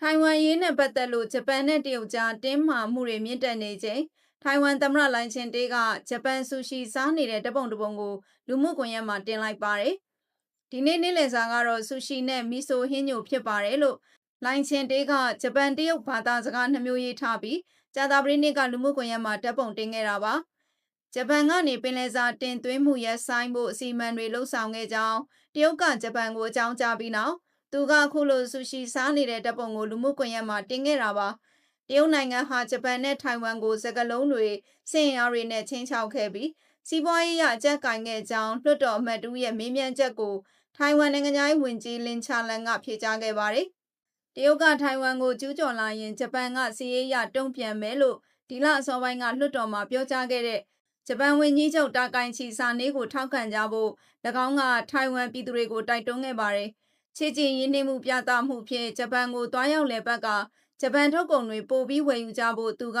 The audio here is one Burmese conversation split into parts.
ထိုင်ဝမ်ရေးနဲ့ပတ်သက်လို့ဂျပန်နဲ့တရုတ်ကြားတင်းမာမှုတွေမြင့်တက်နေချိန်ထိုင်ဝမ်သမ္မတလိုင်ချင်တေးကဂျပန်ဆူရှီစားနေတဲ့တပုံတပုံကိုလူမှုကွန်ရက်မှာတင်လိုက်ပါတယ်။ဒီနေ့နေ့လယ်စာကတော့ဆူရှီနဲ့မီဆိုဟင်းညိုဖြစ်ပါတယ်လို့လိုင်ချင်တေးကဂျပန်တရုတ်ဘာသာစကားနှမျိုးရေးထားပြီးကြာသပတေးနေ့ကလူမှုကွန်ရက်မှာတပ်ပုံတင်ခဲ့တာပါ။ဂျပန်ကနေပင်လယ်စာတင်သွင်းမှုရပ်ဆိုင်းဖို့အစီအမံတွေလှုပ်ဆောင်ခဲ့ကြောင်းတရုတ်ကဂျပန်ကိုအကြောင်းကြားပြီးနောက် သူကအခုလိုဆူရှီစားနေတဲ့တပ်ပုံကိုလူမှုကွန်ရက်မှာတင်ခဲ့တာပါတရုတ်နိုင်ငံဟာဂျပန်နဲ့ထိုင်ဝမ်ကိုစကလုံးတွေစင်အားတွေနဲ့ချင်းချောက်ခဲ့ပြီးစီးပွားရေးအကြက်ကင်ခဲ့ကြောင်းလွှတ်တော်အမတ်တူရဲ့မေးမြန်းချက်ကိုထိုင်ဝမ်နိုင်ငံသားဝန်ကြီးလင်ချာလန်ကဖြေကြားခဲ့ပါတယ်တရုတ်ကထိုင်ဝမ်ကိုကျူးကျော်လာရင်ဂျပန်ကစီးရေးရတုံ့ပြန်မယ်လို့ဒီလအစောပိုင်းကလွှတ်တော်မှာပြောကြားခဲ့တဲ့ဂျပန်ဝန်ကြီးချုပ်တာကိုင်ချီစာနေကိုထောက်ခံကြဖို့၎င်းကထိုင်ဝမ်ပြည်သူတွေကိုတိုက်တွန်းခဲ့ပါတယ်။ ချေချင်ရင်းနှီးမှုပြသမှုဖြင့်ဂျပန်ကိုတွားရောက်လည်ပတ်ကဂျပန်ထုတ်ကုန်တွေပို့ပြီးဝယ်ယူကြဖို့သူက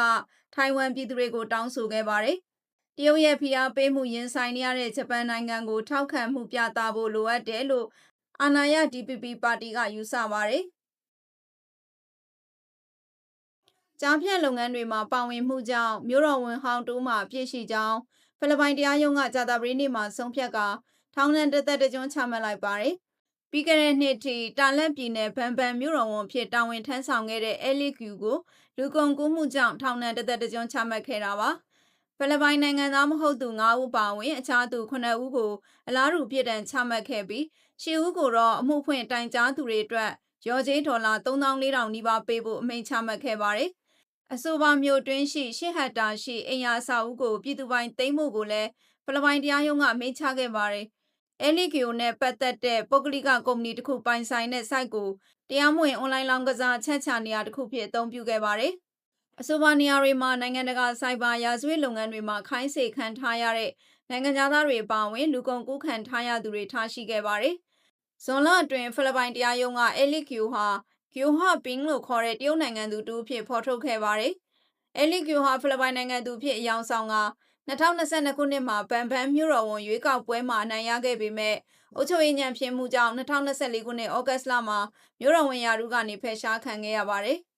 ထိုင်ဝမ်ပြည်သူတွေကိုတောင်းဆိုခဲ့ပါတယ်။တရုတ်ရဲ့ဖိအားပေးမှုရင်ဆိုင်နေရတဲ့ဂျပန်နိုင်ငံကိုထောက်ခံမှုပြသဖို့လိုအပ်တယ်လို့အာဏာရ DPP ပါတီကယူဆပါတယ်။ကြားဖြတ်လုပ်ငန်းတွေမှာပါဝင်မှုကြောင့်မြို့တော်ဝန်ဟောင်းတိုးမှပြည့်ရှိကြောင်းဖိလစ်ပိုင်တရားရုံးကကြာသပတေးနေ့မှာဆုံးဖြတ်ကထောင်ဒဏ်တစ်သက်တစ်ကျွန်းချမှတ်လိုက်ပါတယ်။ ပြီးခဲ့တဲ့နှစ်ထိတာလက်ပြည်နယ်ဗန်ဗန်မြို့တော်ဝန်ဖြစ်တာဝန်ထမ်းဆောင်ခဲ့တဲ့အဲလီကျူကိုလူကုန်ကူးမှုကြောင့်ထောင်ဒဏ်တစ်သက်တစ်ကျွန်းချမှတ်ခဲ့တာပါ။ဖိလစ်ပိုင်နိုင်ငံသားမဟုတ်သူ9ဦးပါဝင်အခြားသူ9ဦးကိုအလားတူပြည်ဒဏ်ချမှတ်ခဲ့ပြီး10ဦးကိုတော့အမှုဖွင့်တိုင်ကြားသူတွေအတွက်ရော်ကြေးဒေါ်လာ3400နီးပါးပေးဖို့အမိန့်ချမှတ်ခဲ့ပါတယ်။အဆိုပါမြို့တွင်းရှိရှစ်ဟက်တာရှိအိမ်ယာအဆောက်အဦကိုပြည်သူပိုင်သိမ်းမှုကိုလည်းဖိလစ်ပိုင်တရားရုံးကမိန့်ချခဲ့ပါတယ်။ အဲလီဂီယိုနဲ့ပတ်သက်တဲ့ပုဂ္ဂလိကကုမ္ပဏီတစ်ခုပိုင်ဆိုင်တဲ့ site ကိုတရားမဝင် အွန်လိုင်းလောင်းကစားချက်ချနေရာတစ်ခုဖြစ်အသုံးပြုခဲ့ပါတယ်။အဆိုပါနေရာတွေမှာနိုင်ငံတကာစိုက်ဘာရာဇဝတ်လုပ်ငန်းတွေမှာခိုင်းစေခံထားရတဲ့နိုင်ငံသားတွေအပါအဝင်လူကုန်ကူးခံထားရသူတွေထားရှိခဲ့ပါတယ်။ဇွန်လအတွင်းဖိလစ်ပိုင်တရားရုံးကအဲလီဂီယိုဟာဂျိုဟာပင်းလို့ခေါ်တဲ့တရုတ်နိုင်ငံသူတူဖြစ်ဖော်ထုတ်ခဲ့ပါတယ်။အဲလီဂျိုဟာဖိလစ်ပိုင်နိုင်ငံသူဖြစ်အယောင်ဆောင်က 2022ခုနှစ်မှာဗန်ဗန်မြို့တော်ဝန်ရွေးကောက်ပွဲမှာအနိုင်ရခဲ့ပေမဲ့အုပ်ချုပ်ရေးညံဖြစ်မှုကြောင့်2024ခုနှစ်ဩဂတ်လမှာမြို့တော်ဝန်ရာထူးကနေဖယ်ရှားခံခဲ့ရပါတယ်။